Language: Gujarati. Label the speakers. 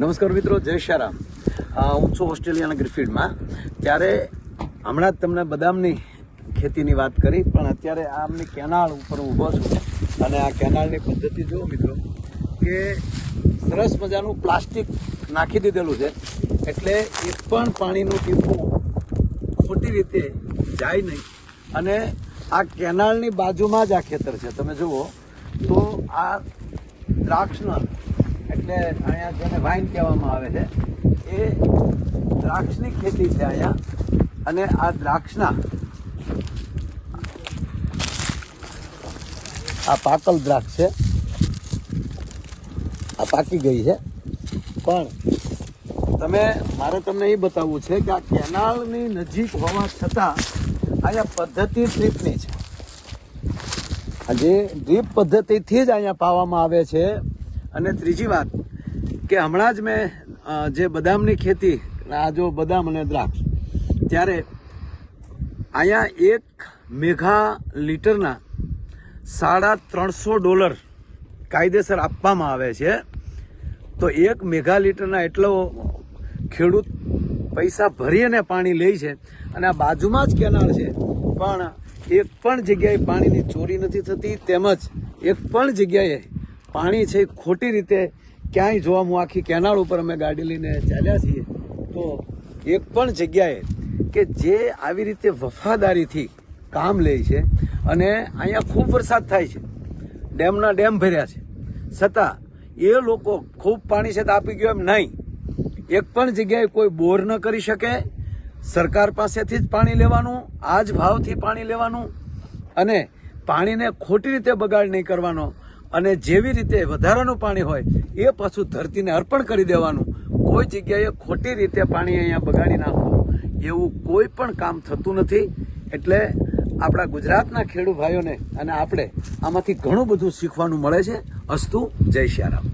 Speaker 1: નમસ્કાર મિત્રો જય શ્યારામ. અ, હું છું ઓસ્ટ્રેલિયાના ગ્રીફિલ્ડમાં ત્યારે હમણાં જ તમને બદામની ખેતીની વાત કરી પણ અત્યારે આમની કેનાળ ઉપર હું ઊભો છું. અને આ કેનાલની પદ્ધતિ જુઓ મિત્રો કે સરસ મજાનું પ્લાસ્ટિક નાખી દીધેલું છે. એટલે એક પણ પાણીનું ટીપું ખોટી રીતે જાય નહીં. અને આ કેનાલની બાજુમાં જ આ ખેતર છે. તમે જુઓ તો આ દ્રાક્ષના એટલે અહીંયા જેને વાઇન કહેવામાં આવે છે, એ દ્રાક્ષની ખેતી છે અહીંયા. અને આ દ્રાક્ષના આ પાકલ દ્રાક્ષ છે. આ પાકી ગઈ છે. પણ તમે, મારે તમને એ બતાવવું છે કે આ કેનાલની નજીક હોવા છતાં અહીંયા પદ્ધતિ ડ્રીપની છે. જે ડ્રીપ પદ્ધતિથી જ અહીંયા પાવામાં આવે છે અને ત્રીજી વાત કે હમણાં જ મેં જે બદામની ખેતી, આ જો બદામ અને દ્રાક્ષ, ત્યારે અહીંયા એક મેઘા લીટરના સાડા ત્રણસો ડોલર કાયદેસર આપવામાં આવે છે. તો એક મેઘા લીટરના એટલો ખેડૂત પૈસા ભરી અને પાણી લે છે અને આ બાજુમાં જ કેનાલ છે. પણ એક પણ જગ્યાએ પાણીની ચોરી નથી થતી, તેમજ એક પણ જગ્યાએ પાણી છે ખોટી રીતે ક્યાંય જોવા હું આખી કેનાળ ઉપર અમે ગાડી લઈને ચાલ્યા છીએ. તો એક પણ જગ્યાએ કે જે આવી રીતે વફાદારીથી કામ લે છે અને અહીંયા ખૂબ વરસાદ થાય છે. ડેમના ડેમ ભર્યા છે. છતાં એ લોકો ખૂબ પાણી છે તો આપી ગયો એમ નહીં. એક પણ જગ્યાએ કોઈ બોર ન કરી શકે. સરકાર પાસેથી જ પાણી લેવાનું, આ જ ભાવથી પાણી લેવાનું અને પાણીને ખોટી રીતે બગાડ નહીં કરવાનો અને જેવી રીતે વધારાનું પાણી હોય, એ પાછું ધરતીને અર્પણ કરી દેવાનું. કોઈ જગ્યાએ ખોટી રીતે પાણી અહીંયા બગાડી નાખવું, એવું કોઈ પણ કામ થતું નથી. એટલે આપણા ગુજરાતના ખેડૂત ભાઈઓને અને આપણે આમાંથી ઘણું બધું શીખવાનું મળે છે. અસ્તુ, જય શ્યારામ